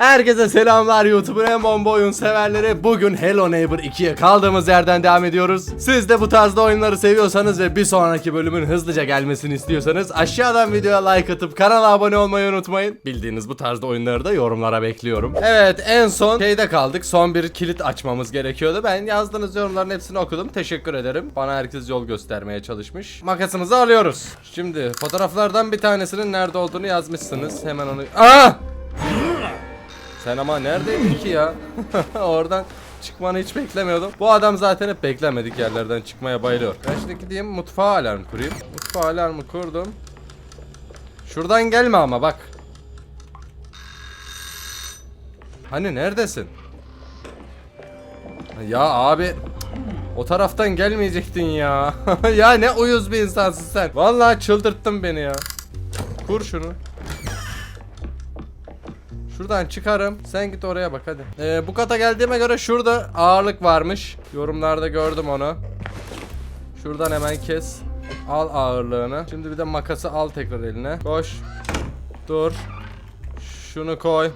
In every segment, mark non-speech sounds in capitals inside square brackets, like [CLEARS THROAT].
Herkese selamlar YouTube'un en bomba oyun severleri. Bugün Hello Neighbor 2'ye kaldığımız yerden devam ediyoruz. Siz de bu tarzda oyunları seviyorsanız ve bir sonraki bölümün hızlıca gelmesini istiyorsanız aşağıdan videoya like atıp kanala abone olmayı unutmayın. Bildiğiniz bu tarzda oyunları da yorumlara bekliyorum. Evet en son şeyde kaldık. Son bir kilit açmamız gerekiyordu. Ben yazdığınız yorumların hepsini okudum. Teşekkür ederim. Bana herkes yol göstermeye çalışmış. Makasımızı alıyoruz. Şimdi fotoğraflardan bir tanesinin nerede olduğunu yazmışsınız. Hemen onu... Aa! Sen ama neredeydin ki ya? [LAUGHS] Oradan çıkmanı hiç beklemiyordum. Bu adam zaten hep beklemedik yerlerden çıkmaya bayılıyor. Ben şimdi gideyim mutfağa alarm kurayım. Mutfağa alarmı kurdum. Şuradan gelme ama bak. Hani neredesin? Ya abi o taraftan gelmeyecektin ya. [LAUGHS] ya ne uyuz bir insansın sen. Vallahi çıldırttın beni ya. Kur şunu. Şuradan çıkarım. Sen git oraya bak hadi. Ee, bu kata geldiğime göre şurada ağırlık varmış. Yorumlarda gördüm onu. Şuradan hemen kes. Al ağırlığını. Şimdi bir de makası al tekrar eline. Koş. Dur. Şunu koy.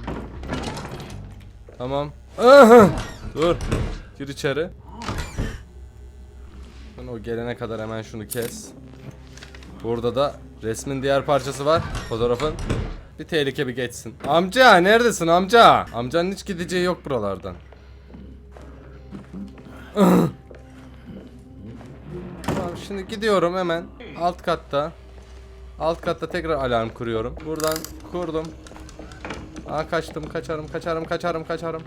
Tamam. Dur. Gir içeri. Ben o gelene kadar hemen şunu kes. Burada da resmin diğer parçası var. Fotoğrafın. Bir tehlike bir geçsin. Amca neredesin amca? Amcanın hiç gideceği yok buralardan. [LAUGHS] tamam şimdi gidiyorum hemen. Alt katta. Alt katta tekrar alarm kuruyorum. Buradan kurdum. Aa kaçtım kaçarım kaçarım kaçarım kaçarım.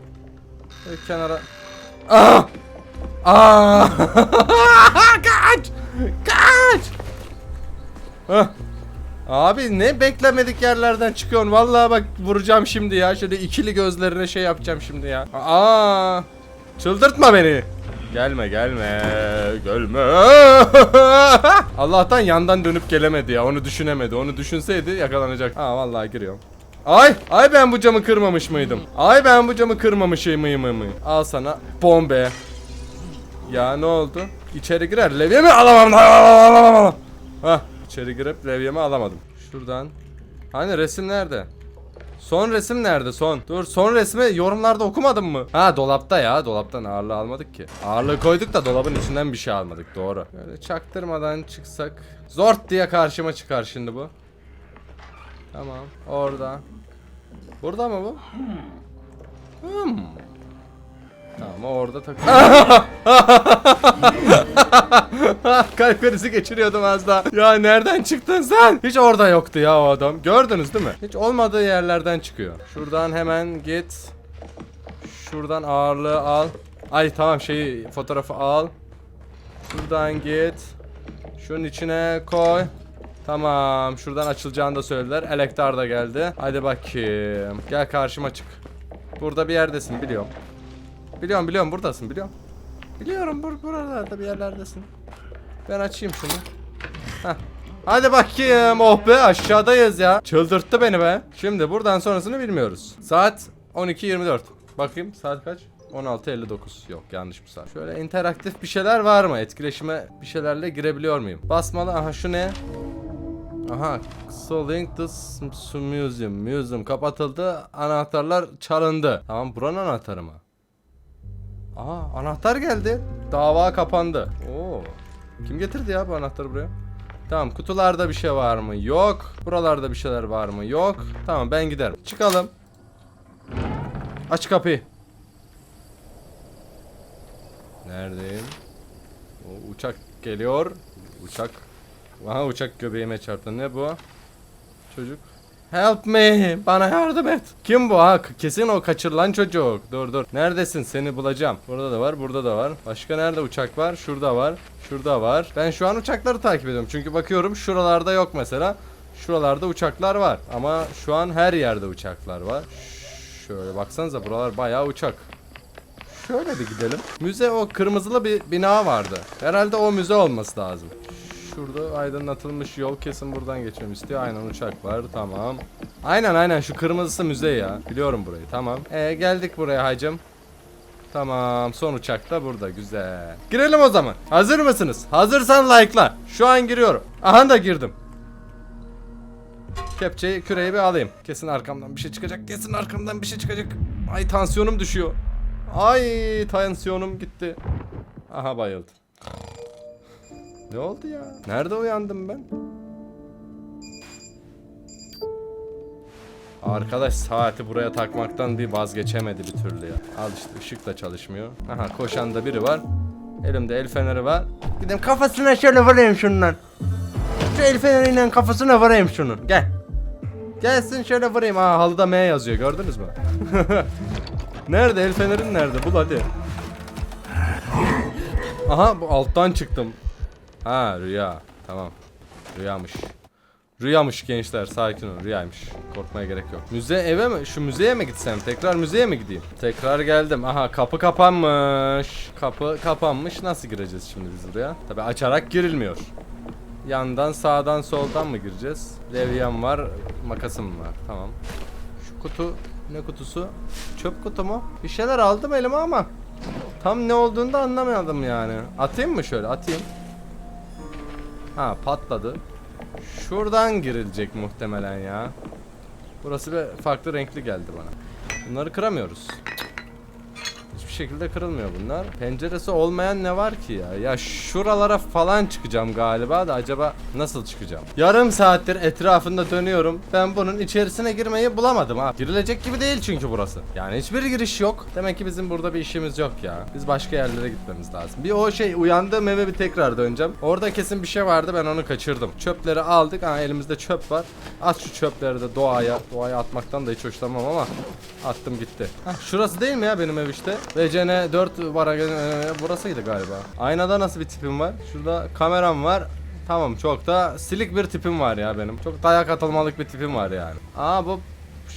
Şöyle kenara. Aa! Aa! [LAUGHS] kaç! Kaç! Hah. Abi ne beklemedik yerlerden çıkıyorsun. Vallahi bak vuracağım şimdi ya. Şöyle ikili gözlerine şey yapacağım şimdi ya. Aa! Çıldırtma beni. Gelme gelme. Gelme. [LAUGHS] Allah'tan yandan dönüp gelemedi ya. Onu düşünemedi. Onu düşünseydi yakalanacak. Ha vallahi giriyorum. Ay! Ay ben bu camı kırmamış mıydım? Ay ben bu camı kırmamış mıyım mı? Al sana bombe. Ya ne oldu? İçeri girer. Levye mi? Alamam. Alamam. Hah. İçeri girip levyemi alamadım. Şuradan. Hani resim nerede? Son resim nerede son? Dur son resmi yorumlarda okumadın mı? Ha dolapta ya dolaptan ağırlığı almadık ki. Ağırlığı koyduk da dolabın içinden bir şey almadık doğru. Böyle çaktırmadan çıksak. Zort diye karşıma çıkar şimdi bu. Tamam orada. Burada mı bu? Hmm. Tamam o orada tak. [LAUGHS] [LAUGHS] Kalp krizi geçiriyordum az daha. Ya nereden çıktın sen? Hiç orada yoktu ya o adam. Gördünüz değil mi? Hiç olmadığı yerlerden çıkıyor. Şuradan hemen git. Şuradan ağırlığı al. Ay tamam şeyi fotoğrafı al. Şuradan git. Şunun içine koy. Tamam. Şuradan açılacağını da söylediler. Elektar da geldi. Hadi bakayım. Gel karşıma çık. Burada bir yerdesin biliyorum. Biliyorum biliyorum buradasın biliyorum. Biliyorum bur buralarda bir yerlerdesin. Ben açayım şunu. Heh. Hadi bakayım oh be aşağıdayız ya. Çıldırttı beni be. Şimdi buradan sonrasını bilmiyoruz. Saat 12.24. Bakayım saat kaç? 16.59 yok yanlış bir saat. Şöyle interaktif bir şeyler var mı? Etkileşime bir şeylerle girebiliyor muyum? Basmalı aha şu ne? Aha so link this museum. Museum kapatıldı. Anahtarlar çalındı. Tamam buranın anahtarı mı? Aa anahtar geldi. Dava kapandı. Oo. Kim getirdi ya bu anahtarı buraya? Tamam kutularda bir şey var mı? Yok. Buralarda bir şeyler var mı? Yok. Tamam ben giderim. Çıkalım. Aç kapıyı. Neredeyim? O uçak geliyor. Uçak. Aha uçak göbeğime çarptı. Ne bu? Çocuk. Help me. Bana yardım et. Kim bu ha? Kesin o kaçırılan çocuk. Dur dur. Neredesin? Seni bulacağım. Burada da var, burada da var. Başka nerede uçak var? Şurada var. Şurada var. Ben şu an uçakları takip ediyorum. Çünkü bakıyorum şuralarda yok mesela. Şuralarda uçaklar var. Ama şu an her yerde uçaklar var. Şöyle baksanıza buralar bayağı uçak. Şöyle bir gidelim. Müze o kırmızılı bir bina vardı. Herhalde o müze olması lazım. Şurada aydınlatılmış yol kesin buradan geçmem istiyor. Aynen uçak var tamam. Aynen aynen şu kırmızısı müze ya. Biliyorum burayı tamam. E geldik buraya hacım. Tamam son uçak da burada güzel. Girelim o zaman. Hazır mısınız? Hazırsan like'la. Şu an giriyorum. Aha da girdim. Kepçeyi küreği bir alayım. Kesin arkamdan bir şey çıkacak. Kesin arkamdan bir şey çıkacak. Ay tansiyonum düşüyor. Ay tansiyonum gitti. Aha bayıldım. Ne oldu ya? Nerede uyandım ben? Arkadaş saati buraya takmaktan bir vazgeçemedi bir türlü ya. Al işte ışık da çalışmıyor. Aha koşan da biri var. Elimde el feneri var. Gideyim kafasına şöyle vurayım şundan. Şu el feneriyle kafasına vurayım şunu. Gel. Gelsin şöyle vurayım. Aa halıda M yazıyor gördünüz mü? [LAUGHS] nerede el fenerin nerede? Bul hadi. Aha bu alttan çıktım. Ha rüya. Tamam. Rüyamış. Rüyamış gençler sakin olun rüyaymış. Korkmaya gerek yok. Müze eve mi? Şu müzeye mi gitsem? Tekrar müzeye mi gideyim? Tekrar geldim. Aha kapı kapanmış. Kapı kapanmış. Nasıl gireceğiz şimdi biz buraya? Tabi açarak girilmiyor. Yandan sağdan soldan mı gireceğiz? Levyem var. Makasım var. Tamam. Şu kutu ne kutusu? Çöp kutu mu? Bir şeyler aldım elime ama tam ne olduğunu da anlamadım yani. Atayım mı şöyle? Atayım. Ha patladı. Şuradan girilecek muhtemelen ya. Burası bir farklı renkli geldi bana. Bunları kıramıyoruz. Şekilde kırılmıyor bunlar. Penceresi olmayan ne var ki ya? Ya şuralara falan çıkacağım galiba da acaba nasıl çıkacağım? Yarım saattir etrafında dönüyorum. Ben bunun içerisine girmeyi bulamadım ha. Girilecek gibi değil çünkü burası. Yani hiçbir giriş yok. Demek ki bizim burada bir işimiz yok ya. Biz başka yerlere gitmemiz lazım. Bir o şey uyandığım eve bir tekrar döneceğim. Orada kesin bir şey vardı ben onu kaçırdım. Çöpleri aldık. Ha elimizde çöp var. At şu çöpleri de doğaya. Doğaya atmaktan da hiç hoşlanmam ama attım gitti. Hah, şurası değil mi ya benim ev işte? VCN 4 var. e, Burasıydı galiba. Aynada nasıl bir tipim var? Şurada kameram var. Tamam çok da silik bir tipim var ya benim. Çok dayak atılmalık bir tipim var yani. Aa bu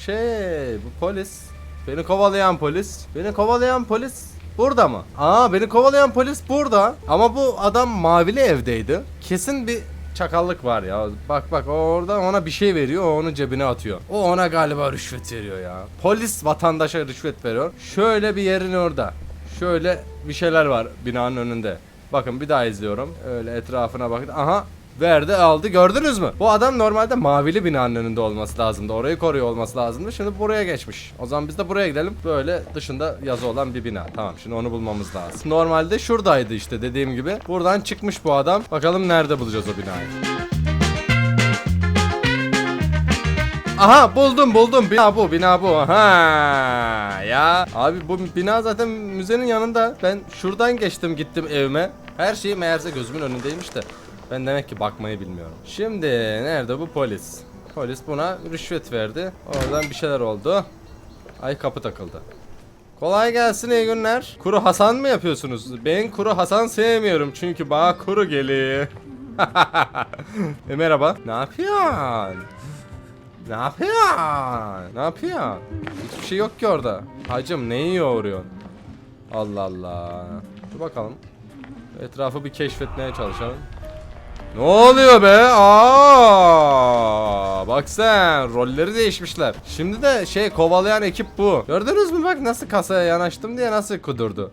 şey bu polis. Beni kovalayan polis. Beni kovalayan polis burada mı? Aa beni kovalayan polis burada. Ama bu adam mavili evdeydi. Kesin bir çakallık var ya. Bak bak orada ona bir şey veriyor, o onu cebine atıyor. O ona galiba rüşvet veriyor ya. Polis vatandaşa rüşvet veriyor. Şöyle bir yerin orada. Şöyle bir şeyler var binanın önünde. Bakın bir daha izliyorum. Öyle etrafına bakın. Aha verdi aldı gördünüz mü? Bu adam normalde mavili binanın önünde olması lazımdı. Orayı koruyor olması lazımdı. Şimdi buraya geçmiş. O zaman biz de buraya gidelim. Böyle dışında yazı olan bir bina. Tamam şimdi onu bulmamız lazım. Normalde şuradaydı işte dediğim gibi. Buradan çıkmış bu adam. Bakalım nerede bulacağız o binayı. Aha buldum buldum bina bu bina bu ha ya abi bu bina zaten müzenin yanında ben şuradan geçtim gittim evime her şey meğerse gözümün önündeymiş de ben demek ki bakmayı bilmiyorum şimdi nerede bu polis polis buna rüşvet verdi oradan bir şeyler oldu ay kapı takıldı Kolay gelsin iyi günler. Kuru Hasan mı yapıyorsunuz? Ben Kuru Hasan sevmiyorum çünkü bana kuru geliyor. [LAUGHS] e, merhaba. Ne yapıyorsun? Ne yapıyorsun? Ne yapıyorsun? Hiçbir şey yok ki orada. Hacım neyi yoğuruyorsun? Allah Allah. Dur bakalım. Etrafı bir keşfetmeye çalışalım. Ne oluyor be? Aa! Bak sen rolleri değişmişler. Şimdi de şey kovalayan ekip bu. Gördünüz mü bak nasıl kasaya yanaştım diye nasıl kudurdu.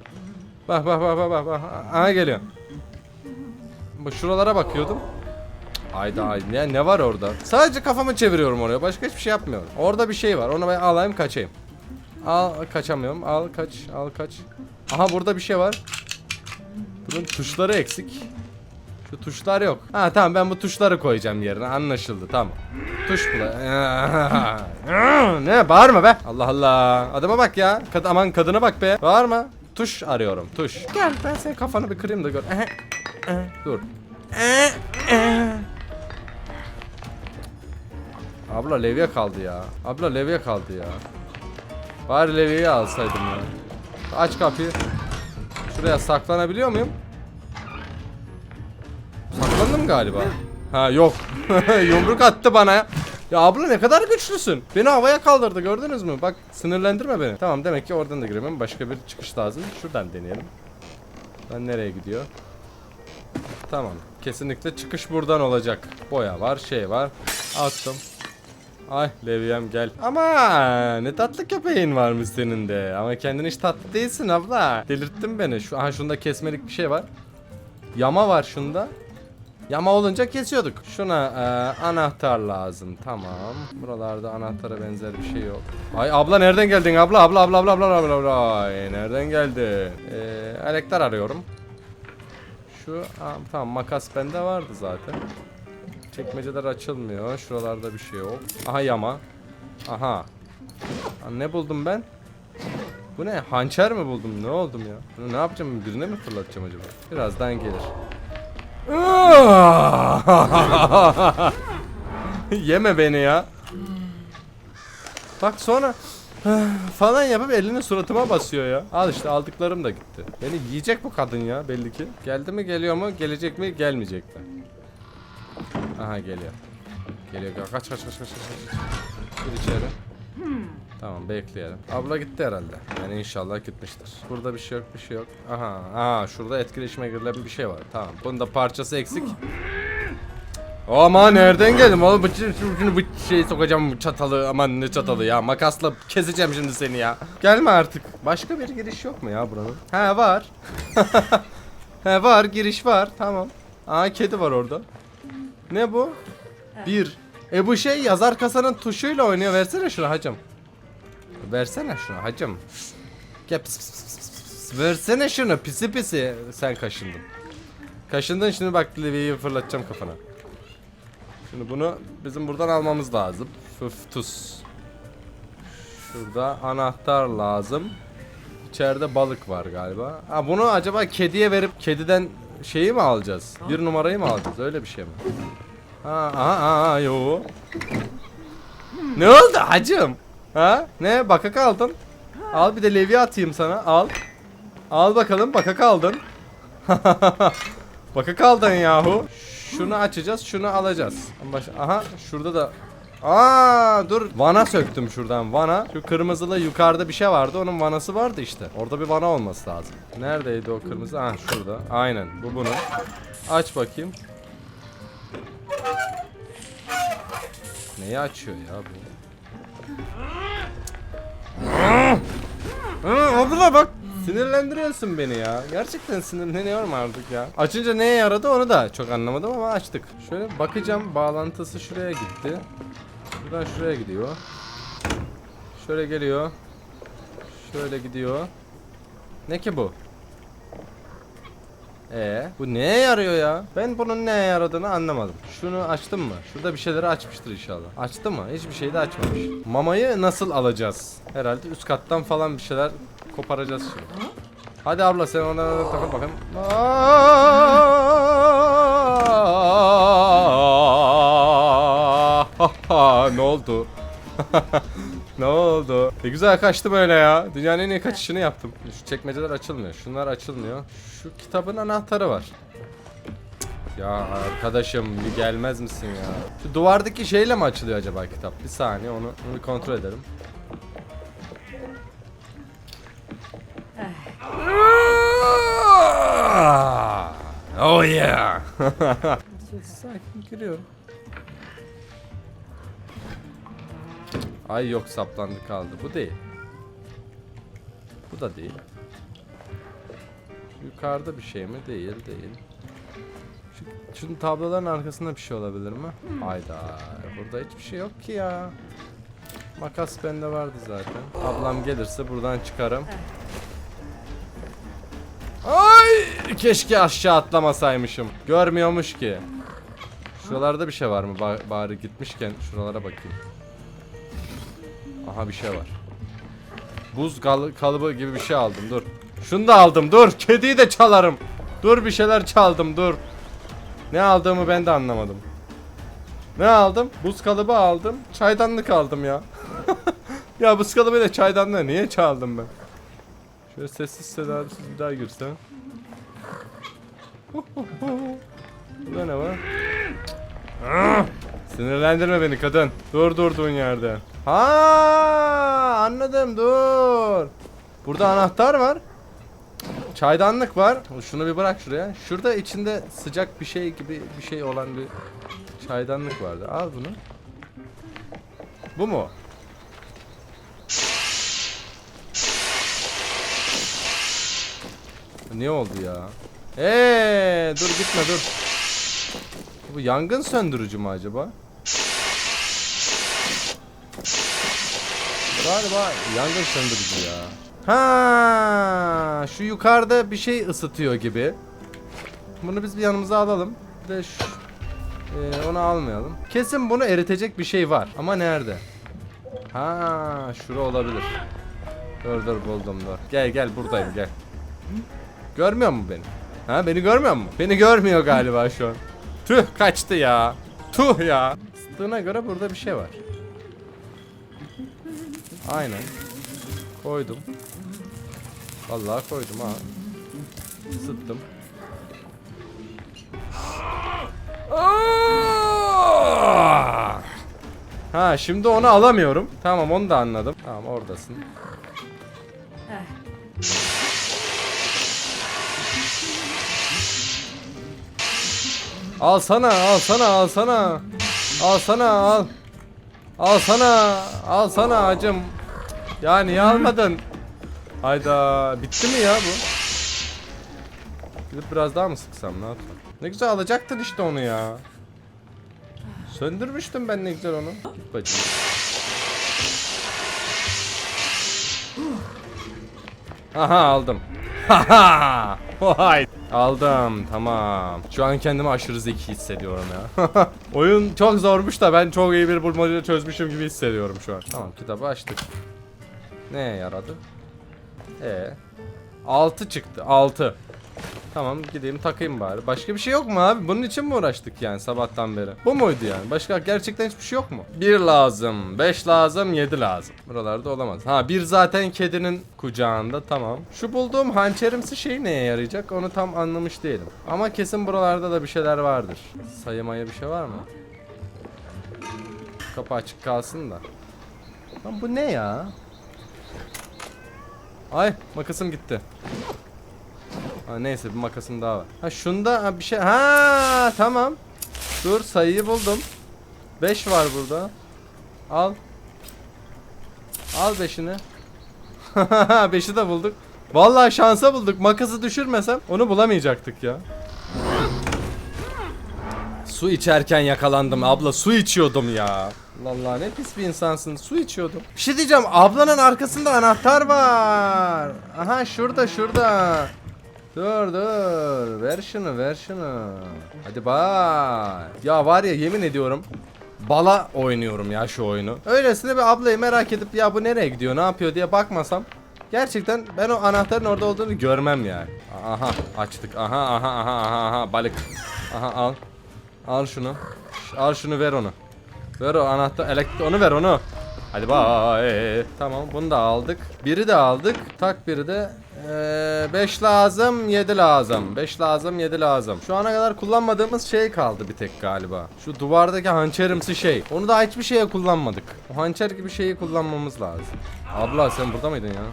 Bak bak bak bak bak. Aha geliyor. Bu şuralara bakıyordum. Ayda ay ne, ne var orada? Sadece kafamı çeviriyorum oraya. Başka hiçbir şey yapmıyorum. Orada bir şey var. Onu ben alayım kaçayım. Al kaçamıyorum. Al kaç. Al kaç. Aha burada bir şey var. Bunun tuşları eksik. Şu tuşlar yok. Ha tamam ben bu tuşları koyacağım yerine. Anlaşıldı tamam. Tuş bula. [LAUGHS] ne bağırma be. Allah Allah. Adama bak ya. Kad aman kadına bak be. Bağırma. Tuş arıyorum. Tuş. Gel ben senin kafanı bir kırayım da gör. Dur. Abla levye kaldı ya. Abla levye kaldı ya. Bari levyeyi alsaydım ya. Aç kapıyı. Şuraya saklanabiliyor muyum? Galiba. Ha yok. [LAUGHS] Yumruk attı bana ya. Abla ne kadar güçlüsün. Beni havaya kaldırdı gördünüz mü? Bak sinirlendirme beni. Tamam demek ki oradan da giremem. Başka bir çıkış lazım. Şuradan deneyelim. Ben nereye gidiyor? Tamam. Kesinlikle çıkış buradan olacak. Boya var, şey var. Attım. Ay Levyem gel. Ama ne tatlı köpeğin varmış senin de. Ama kendin hiç tatlı değilsin abla. Delirttin beni. Şu aha şunda kesmelik bir şey var. Yama var şunda. Yama olunca kesiyorduk. Şuna e, anahtar lazım. Tamam. Buralarda anahtara benzer bir şey yok. Ay abla nereden geldin abla abla abla abla abla abla abla. Ay nereden geldin? E, elektar arıyorum. Şu aa, tamam makas bende vardı zaten. Çekmeceler açılmıyor. Şuralarda bir şey yok. Aha yama. Aha. Aa, ne buldum ben? Bu ne? Hançer mi buldum? Ne oldum ya? Bunu ne yapacağım? Birine mi fırlatacağım acaba? Birazdan gelir. [LAUGHS] Yeme beni ya. Bak sonra falan yapıp elini suratıma basıyor ya. Al işte aldıklarım da gitti. Beni yiyecek bu kadın ya belli ki. Geldi mi geliyor mu? Gelecek mi? Gelmeyecek mi? Aha geliyor. Geliyor. Kaç kaç kaç kaç kaç. Gir içeri. Tamam bekleyelim. Abla gitti herhalde. Yani inşallah gitmiştir. Burada bir şey yok bir şey yok. Aha. Aa şurada etkileşime girilen bir şey var. Tamam. Bunun da parçası eksik. Ama nereden geldim? Oğlum bu, şunu bu şey sokacağım bu çatalı. Aman ne çatalı ya. Makasla keseceğim şimdi seni ya. Gelme artık. Başka bir giriş yok mu ya buranın? He var. [LAUGHS] He var giriş var. Tamam. Aa kedi var orada. Ne bu? Bir. E bu şey yazar kasanın tuşuyla oynuyor. Versene şunu hacım. Versene şunu hacım. Gel pis pis pis pis pis. Versene şunu pisi pisi. Sen kaşındın. Kaşındın şimdi bak Livy'yi fırlatacağım kafana. Şimdi bunu bizim buradan almamız lazım. Fıftus. Şurada anahtar lazım. İçeride balık var galiba. Ha bunu acaba kediye verip kediden şeyi mi alacağız? Bir numarayı mı alacağız? Öyle bir şey mi? Ha aha aha yo. Ne oldu hacım? Ha? Ne? Bakaka aldın. Al bir de levye atayım sana. Al. Al bakalım bakaka aldın. [LAUGHS] bakaka aldın yahu. Şunu açacağız, şunu alacağız. Aha şurada da Aa dur vana söktüm şuradan vana. Şu kırmızılı yukarıda bir şey vardı. Onun vanası vardı işte. Orada bir vana olması lazım. Neredeydi o kırmızı? Ha şurada. Aynen bu bunu. Aç bakayım. Neyi açıyor ya bu? Abla bak sinirlendiriyorsun beni ya. Gerçekten sinirleniyorum artık ya. Açınca neye yaradı onu da çok anlamadım ama açtık. Şöyle bakacağım bağlantısı şuraya gitti. Şuradan şuraya gidiyor. Şöyle geliyor. Şöyle gidiyor. Ne ki bu? Ee, bu neye yarıyor ya? Ben bunun neye yaradığını anlamadım. Şunu açtım mı? Şurada bir şeyleri açmıştır inşallah. Açtı mı? Hiçbir şey de açmamış. Mamayı nasıl alacağız? Herhalde üst kattan falan bir şeyler koparacağız şimdi. Hadi abla sen ona takıl bakayım. ne oldu? [LAUGHS] ne oldu? Ne güzel kaçtım öyle ya. Dünyanın en iyi kaçışını yaptım. Şu çekmeceler açılmıyor. Şunlar açılmıyor. Şu kitabın anahtarı var. Ya arkadaşım bir gelmez misin ya? Şu duvardaki şeyle mi açılıyor acaba kitap? Bir saniye onu, onu bir kontrol edelim. Oh yeah. [LAUGHS] Sakin giriyorum. Ay yok saplandı kaldı. Bu değil. Bu da değil. Yukarıda bir şey mi? Değil, değil. Şu, şunun tabloların arkasında bir şey olabilir mi? Hayda. Burada hiçbir şey yok ki ya. Makas bende vardı zaten. Ablam gelirse buradan çıkarım. Ay! Keşke aşağı atlamasaymışım. Görmüyormuş ki. Şuralarda bir şey var mı? Ba- bari gitmişken şuralara bakayım. Aha bir şey var. Buz kal- kalıbı gibi bir şey aldım dur. Şunu da aldım dur. Kediyi de çalarım. Dur bir şeyler çaldım dur. Ne aldığımı ben de anlamadım. Ne aldım? Buz kalıbı aldım. Çaydanlık aldım ya. [LAUGHS] ya buz kalıbı ile çaydanlığı niye çaldım ben? Şöyle sessiz sedasız bir daha girsem. Burada ne var? Sinirlendirme beni kadın. Dur durduğun yerde. Ha anladım dur. Burada anahtar var. Çaydanlık var. Şunu bir bırak şuraya. Şurada içinde sıcak bir şey gibi bir şey olan bir çaydanlık vardı. Al bunu. Bu mu? Ne oldu ya? Eee dur gitme dur. Bu yangın söndürücü mü acaba? Galiba yangın söndürücü ya. Ha, şu yukarıda bir şey ısıtıyor gibi. Bunu biz bir yanımıza alalım. De şu, Ee, onu almayalım. Kesin bunu eritecek bir şey var. Ama nerede? Ha, şura olabilir. Dur dur buldum dur. Gel gel buradayım gel. Görmüyor mu beni? Ha beni görmüyor mu? Beni görmüyor galiba şu an. Tüh kaçtı ya. Tuh ya. Isıttığına göre burada bir şey var. Aynen. Koydum. Vallahi koydum ha. Isıttım. Aa! Ha şimdi onu alamıyorum. Tamam onu da anladım. Tamam oradasın. Al sana, al sana, al sana. Al sana, al. Al sana, al sana acım. Ya niye almadın? Hayda, bitti mi ya bu? Gidip biraz daha mı sıksam ne yapsam? Ne güzel alacaktın işte onu ya. Söndürmüştüm ben ne güzel onu. Git bacım. Aha aldım. [LAUGHS] Haha. Aldım tamam. Şu an kendimi aşırı zeki hissediyorum ya. [LAUGHS] Oyun çok zormuş da ben çok iyi bir bulmaca çözmüşüm gibi hissediyorum şu an. Tamam kitabı açtık. Neye yaradı? E 6 çıktı. 6. Tamam gideyim takayım bari. Başka bir şey yok mu abi? Bunun için mi uğraştık yani sabahtan beri? Bu muydu yani? Başka gerçekten hiçbir şey yok mu? 1 lazım, 5 lazım, 7 lazım. Buralarda olamaz. Ha bir zaten kedinin kucağında tamam. Şu bulduğum hançerimsi şey neye yarayacak onu tam anlamış değilim. Ama kesin buralarda da bir şeyler vardır. Sayımaya bir şey var mı? Kapı açık kalsın da. Lan bu ne ya? Ay makasım gitti. Ha, neyse bir makasım daha var. Ha şunda ha, bir şey. Ha tamam. Dur sayıyı buldum. 5 var burada. Al. Al 5'ini. 5'i [LAUGHS] de bulduk. Vallahi şansa bulduk. Makası düşürmesem onu bulamayacaktık ya. Su içerken yakalandım abla su içiyordum ya. Allah ne pis bir insansın su içiyordum. Bir şey diyeceğim ablanın arkasında anahtar var. Aha şurada şurada. Dur dur ver şunu ver şunu. Hadi bay. Ya var ya yemin ediyorum bala oynuyorum ya şu oyunu. Öylesine bir ablayı merak edip ya bu nereye gidiyor ne yapıyor diye bakmasam Gerçekten ben o anahtarın orada olduğunu görmem yani. Aha açtık. Aha aha aha aha aha balık. Aha al. Al şunu. Al şunu ver onu. Ver o anahtar elektrik onu ver onu. Hadi bay. Tamam bunu da aldık. Biri de aldık. Tak biri de. 5 lazım 7 lazım. 5 lazım 7 lazım. Şu ana kadar kullanmadığımız şey kaldı bir tek galiba. Şu duvardaki hançerimsi şey. Onu da hiçbir şeye kullanmadık. O hançer gibi şeyi kullanmamız lazım. Abla sen burada mıydın ya?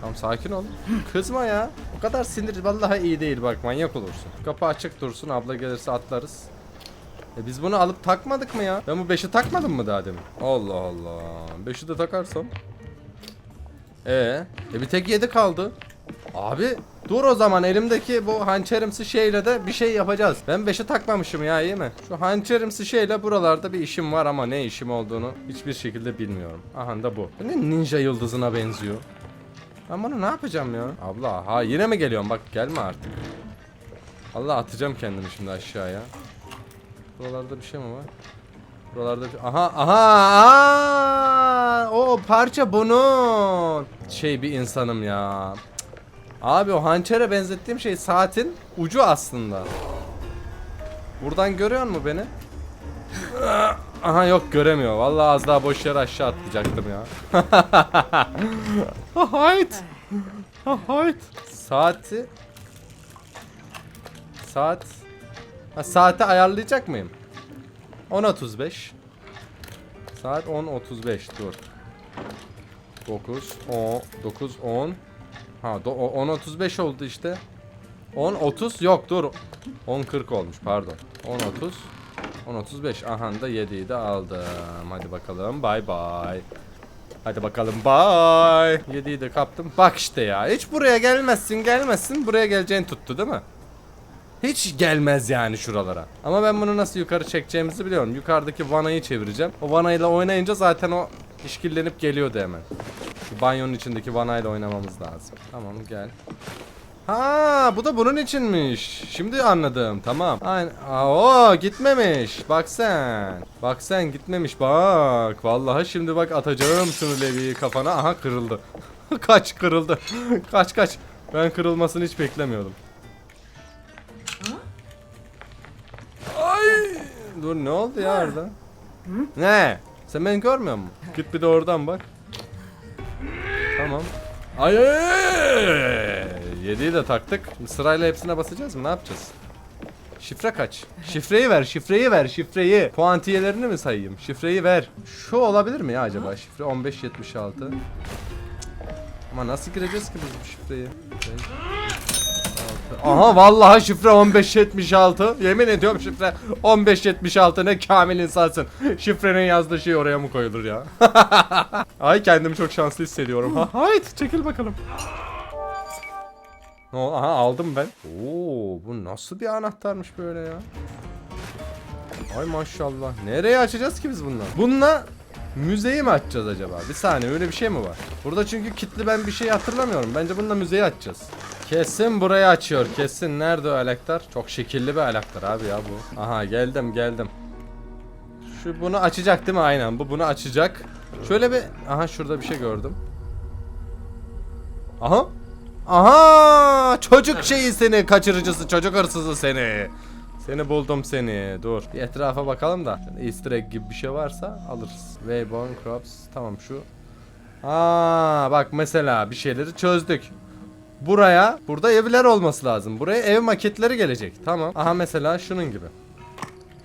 Tamam sakin ol. Kızma ya. O kadar sinir vallahi iyi değil. Bak manyak olursun. Kapı açık dursun. Abla gelirse atlarız e biz bunu alıp takmadık mı ya? Ben bu 5'i takmadım mı daha demin? Allah Allah. 5'i de takarsam. Ee, e bir tek 7 kaldı. Abi dur o zaman elimdeki bu hançerimsi şeyle de bir şey yapacağız. Ben 5'i takmamışım ya iyi mi? Şu hançerimsi şeyle buralarda bir işim var ama ne işim olduğunu hiçbir şekilde bilmiyorum. Aha da bu. Ne ninja yıldızına benziyor. Ben bunu ne yapacağım ya? Abla ha yine mi geliyorum bak gelme artık. Allah atacağım kendimi şimdi aşağıya. Buralarda bir şey mi var? Buralarda bir... Aha aha aa! O parça bunun. Şey bir insanım ya. Abi o hançere benzettiğim şey saatin ucu aslında. Buradan görüyor mu beni? Aha yok göremiyor. Vallahi az daha boş yere aşağı atlayacaktım ya. [LAUGHS] Hayt. Hayt. Saati Saat Ha saate ayarlayacak mıyım? 10.35 Saat 10.35 dur. 9 10 9 10 Ha do- o- 10.35 oldu işte. 10.30 yok dur. 10.40 olmuş pardon. 10.30 10.35 aha da 7'yi de aldım. Hadi bakalım bay bay. Hadi bakalım bay. 7'yi de kaptım. Bak işte ya hiç buraya gelmezsin gelmezsin. Buraya geleceğin tuttu değil mi? Hiç gelmez yani şuralara. Ama ben bunu nasıl yukarı çekeceğimizi biliyorum. Yukarıdaki vanayı çevireceğim. O vanayla oynayınca zaten o işkillenip geliyordu hemen. Banyonun içindeki vanayla oynamamız lazım. Tamam gel. Ha bu da bunun içinmiş. Şimdi anladım. Tamam. Aynen. Aa, o gitmemiş. Bak sen. Bak sen gitmemiş. Bak. Vallahi şimdi bak atacağım şunu leviyi kafana. Aha kırıldı. [LAUGHS] kaç kırıldı. [LAUGHS] kaç kaç. Ben kırılmasını hiç beklemiyordum. Dur ne oldu ya orada? Ne? Sen beni görmüyor musun? Git bir de oradan bak. Tamam. Ay. Yediği de taktık. Sırayla hepsine basacağız mı? Ne yapacağız? Şifre kaç? Şifreyi ver, şifreyi ver, şifreyi. Puantiyelerini mi sayayım? Şifreyi ver. Şu olabilir mi ya acaba? Şifre 1576. Ama nasıl gireceğiz ki biz bu şifreyi? Altı. Aha vallahi şifre 1576. Yemin ediyorum şifre 1576 ne kamil insansın. Şifrenin yazdığı şey oraya mı koyulur ya? [LAUGHS] Ay kendimi çok şanslı hissediyorum. Ha, haydi çekil bakalım. Aha aldım ben. Oo bu nasıl bir anahtarmış böyle ya? Ay maşallah. Nereye açacağız ki biz bununla? Bununla müzeyi mi açacağız acaba? Bir saniye öyle bir şey mi var? Burada çünkü kitli ben bir şey hatırlamıyorum. Bence bununla müzeyi açacağız. Kesin burayı açıyor. Kesin. Nerede o alaktar? Çok şekilli bir alaktar abi ya bu. Aha geldim geldim. Şu bunu açacak değil mi? Aynen bu bunu açacak. Şöyle bir... Aha şurada bir şey gördüm. Aha. Aha! Çocuk şeyi seni kaçırıcısı, çocuk hırsızı seni. Seni buldum seni. Dur. Bir etrafa bakalım da. Easter egg gibi bir şey varsa alırız. Wayborn Crops. Tamam şu. Aa, bak mesela bir şeyleri çözdük. Buraya, burada evler olması lazım. Buraya ev maketleri gelecek. Tamam. Aha mesela şunun gibi.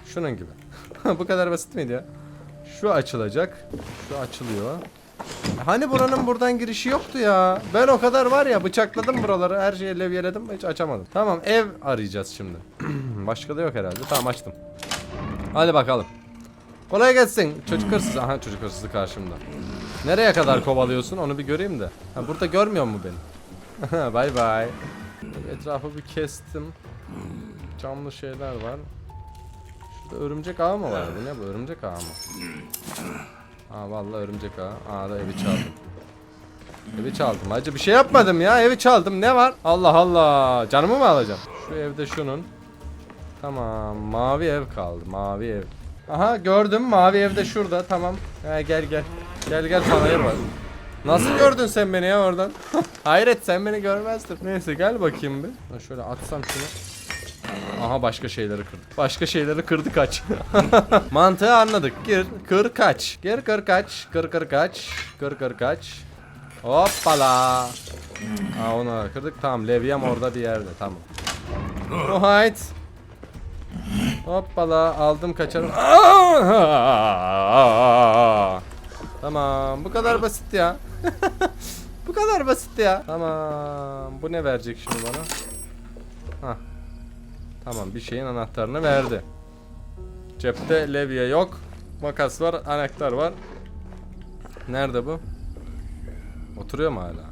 Şunun gibi. [LAUGHS] Bu kadar basit miydi ya? Şu açılacak. Şu açılıyor. Hani buranın buradan girişi yoktu ya. Ben o kadar var ya bıçakladım buraları. Her şeyi levyeledim hiç açamadım. Tamam ev arayacağız şimdi. [CLEARS THROAT] Başka da yok herhalde. Tamam açtım. Hadi bakalım. Kolay gelsin. Çocuk hırsızı. Aha çocuk hırsızı karşımda. Nereye kadar kovalıyorsun onu bir göreyim de. Ha, burada görmüyor mu beni? [LAUGHS] bay bay. Etrafı bir kestim. Camlı şeyler var. Şurada örümcek ağı mı var? Bu ne bu örümcek ağı mı? Aa vallahi örümcek ağı. Aa da evi çaldım. Evi çaldım. Hacı bir şey yapmadım ya. Evi çaldım. Ne var? Allah Allah. Canımı mı alacağım? Şu evde şunun. Tamam. Mavi ev kaldı. Mavi ev. Aha gördüm. Mavi evde şurada. Tamam. Ha, gel gel. Gel gel panayır var. Nasıl [LAUGHS] gördün sen beni ya oradan? [LAUGHS] Hayret sen beni görmezdin. Neyse gel bakayım bir. Ben şöyle atsam şunu. Aha başka şeyleri kırdık. Başka şeyleri kırdı kaç. [LAUGHS] Mantığı anladık. Gir, kır kaç. Gir kır kaç. Kır kır kaç. Kır kır kaç. Hoppala. Aa onu kırdık. Tamam levyem orada bir yerde. Tamam. Oh hayt. Hoppala aldım kaçarım. Tamam bu kadar basit ya. Bu kadar basit ya. Tamam bu ne verecek şimdi bana? Hah. Tamam bir şeyin anahtarını verdi. Cepte levye yok. Makas var, anahtar var. Nerede bu? Oturuyor mu hala?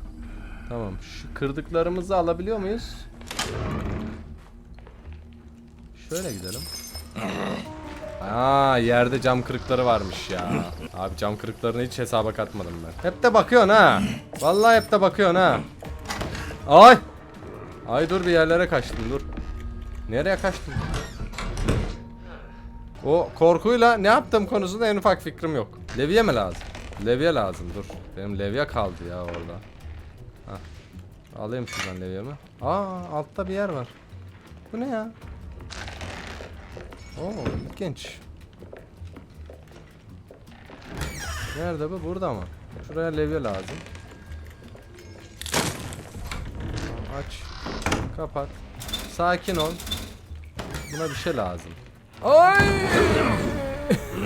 Tamam. Şu kırdıklarımızı alabiliyor muyuz? Şöyle gidelim. Aa yerde cam kırıkları varmış ya. Abi cam kırıklarını hiç hesaba katmadım ben. Hep de bakıyorsun ha. Vallahi hep de bakıyorsun ha. Ay. Ay dur bir yerlere kaçtım dur. Nereye kaçtın? O korkuyla ne yaptım konusunda en ufak fikrim yok. Levye mi lazım? Levye lazım dur. Benim levye kaldı ya orada. Hah. Alayım şuradan levyemi. Aa altta bir yer var. Bu ne ya? Oo ilginç. Nerede bu? Burada mı? Şuraya levye lazım. Aç. Kapat. Sakin ol. Buna bir şey lazım. Ay!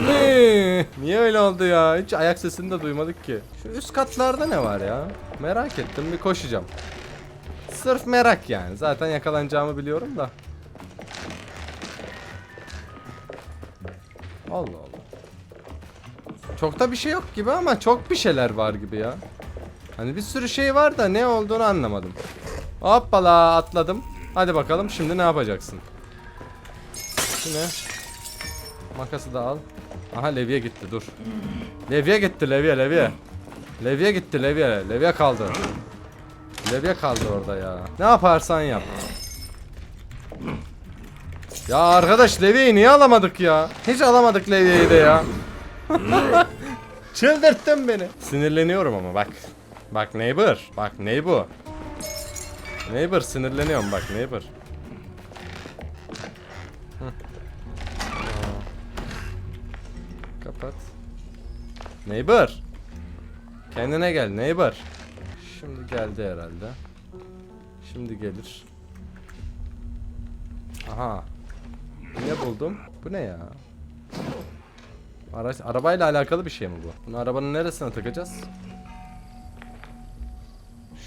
[LAUGHS] Niye öyle oldu ya? Hiç ayak sesini de duymadık ki. Şu üst katlarda ne var ya? Merak ettim bir koşacağım. Sırf merak yani. Zaten yakalanacağımı biliyorum da. Allah Allah. Çok da bir şey yok gibi ama çok bir şeyler var gibi ya. Hani bir sürü şey var da ne olduğunu anlamadım. Hoppala atladım. Hadi bakalım şimdi ne yapacaksın? Şu ne? Makası da al. Aha levye gitti dur. Levye gitti levye levye. Levye gitti levye. Levye kaldı. Levye kaldı orada ya. Ne yaparsan yap. Ya arkadaş levyeyi niye alamadık ya? Hiç alamadık levyeyi de ya. [LAUGHS] Çıldırttın beni. Sinirleniyorum ama bak. Bak neighbor. Bak neighbor. Neighbor sinirleniyorum bak neighbor. Kapat. Neighbor. Kendine gel neighbor. Şimdi geldi herhalde. Şimdi gelir. Aha. Ne buldum? Bu ne ya? Araç, arabayla alakalı bir şey mi bu? Bunu arabanın neresine takacağız?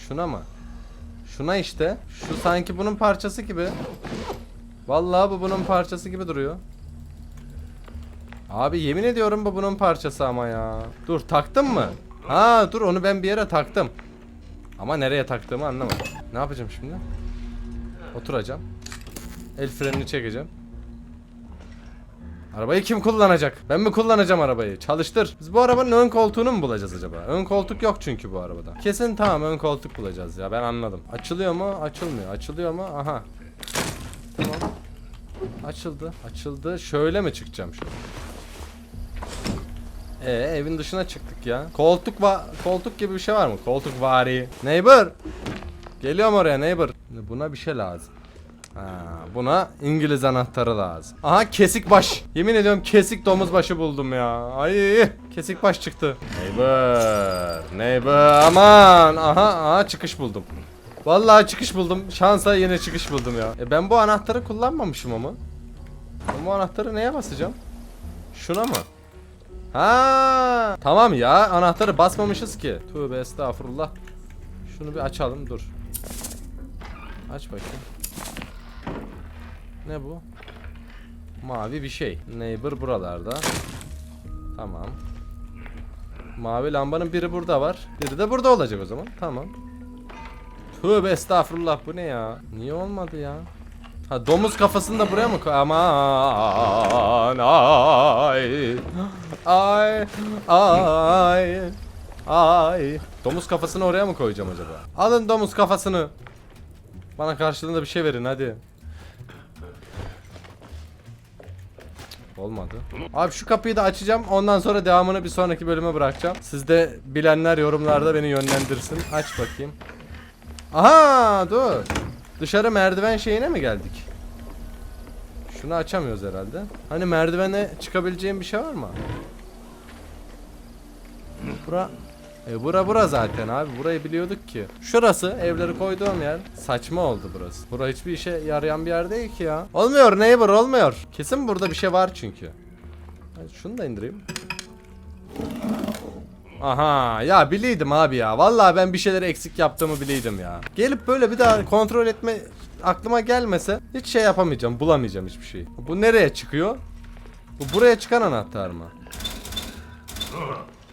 Şuna mı? Şuna işte. Şu sanki bunun parçası gibi. Vallahi bu bunun parçası gibi duruyor. Abi yemin ediyorum bu bunun parçası ama ya. Dur taktım mı? Ha dur onu ben bir yere taktım. Ama nereye taktığımı anlamadım. Ne yapacağım şimdi? Oturacağım. El frenini çekeceğim. Arabayı kim kullanacak? Ben mi kullanacağım arabayı? Çalıştır. Biz bu arabanın ön koltuğunu mu bulacağız acaba? Ön koltuk yok çünkü bu arabada. Kesin tamam ön koltuk bulacağız ya ben anladım. Açılıyor mu? Açılmıyor. Açılıyor mu? Aha. Tamam. Açıldı. Açıldı. Şöyle mi çıkacağım şu? Ee evin dışına çıktık ya. Koltuk va koltuk gibi bir şey var mı? Koltuk vari. Neighbor. Geliyorum oraya neighbor. Buna bir şey lazım. Ha, buna İngiliz anahtarı lazım. Aha kesik baş. Yemin ediyorum kesik domuz başı buldum ya. Ay kesik baş çıktı. Neighbor. Neighbor aman. Aha aha çıkış buldum. Vallahi çıkış buldum. Şansa yine çıkış buldum ya. E ben bu anahtarı kullanmamışım ama. Ben bu anahtarı neye basacağım? Şuna mı? Ha, tamam ya anahtarı basmamışız ki. Tövbe estağfurullah. Şunu bir açalım dur. Aç bakayım. Ne bu? Mavi bir şey. Neighbor buralarda. Tamam. Mavi lambanın biri burada var. Biri de burada olacak o zaman. Tamam. Tövbe estağfurullah bu ne ya? Niye olmadı ya? Ha domuz kafasını da buraya mı koy? Aman ay. Ay ay ay. Domuz kafasını oraya mı koyacağım acaba? Alın domuz kafasını. Bana karşılığında bir şey verin hadi. Olmadı. Abi şu kapıyı da açacağım. Ondan sonra devamını bir sonraki bölüme bırakacağım. Siz de bilenler yorumlarda beni yönlendirsin. Aç bakayım. Aha dur. Dışarı merdiven şeyine mi geldik? Şunu açamıyoruz herhalde. Hani merdivene çıkabileceğim bir şey var mı? Bura e bura bura zaten abi. Burayı biliyorduk ki. Şurası evleri koyduğum yer. Saçma oldu burası. Bura hiçbir işe yarayan bir yer değil ki ya. Olmuyor neighbor olmuyor. Kesin burada bir şey var çünkü. Şunu da indireyim. Aha ya biliydim abi ya. Vallahi ben bir şeyleri eksik yaptığımı biliydim ya. Gelip böyle bir daha kontrol etme aklıma gelmese hiç şey yapamayacağım. Bulamayacağım hiçbir şey. Bu nereye çıkıyor? Bu buraya çıkan anahtar mı?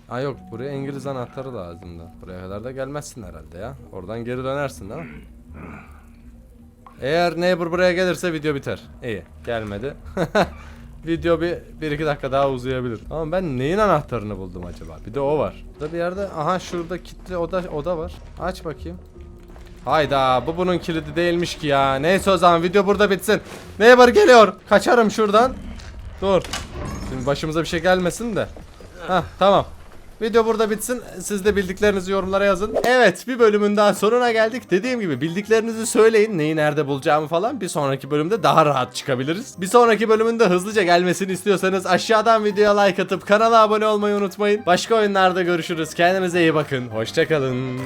Ha yok buraya İngiliz anahtarı lazımdı. Buraya kadar da gelmezsin herhalde ya. Oradan geri dönersin değil mi? Eğer neighbor buraya gelirse video biter. İyi gelmedi. [LAUGHS] video bir, bir iki dakika daha uzayabilir. Ama ben neyin anahtarını buldum acaba? Bir de o var. Burada bir yerde aha şurada kilitli oda oda var. Aç bakayım. Hayda bu bunun kilidi değilmiş ki ya. Neyse o zaman video burada bitsin. Neighbor geliyor. Kaçarım şuradan. Dur. Şimdi başımıza bir şey gelmesin de. Hah tamam. Video burada bitsin. Siz de bildiklerinizi yorumlara yazın. Evet bir bölümün daha sonuna geldik. Dediğim gibi bildiklerinizi söyleyin. Neyi nerede bulacağımı falan. Bir sonraki bölümde daha rahat çıkabiliriz. Bir sonraki bölümünde hızlıca gelmesini istiyorsanız aşağıdan videoya like atıp kanala abone olmayı unutmayın. Başka oyunlarda görüşürüz. Kendinize iyi bakın. Hoşçakalın.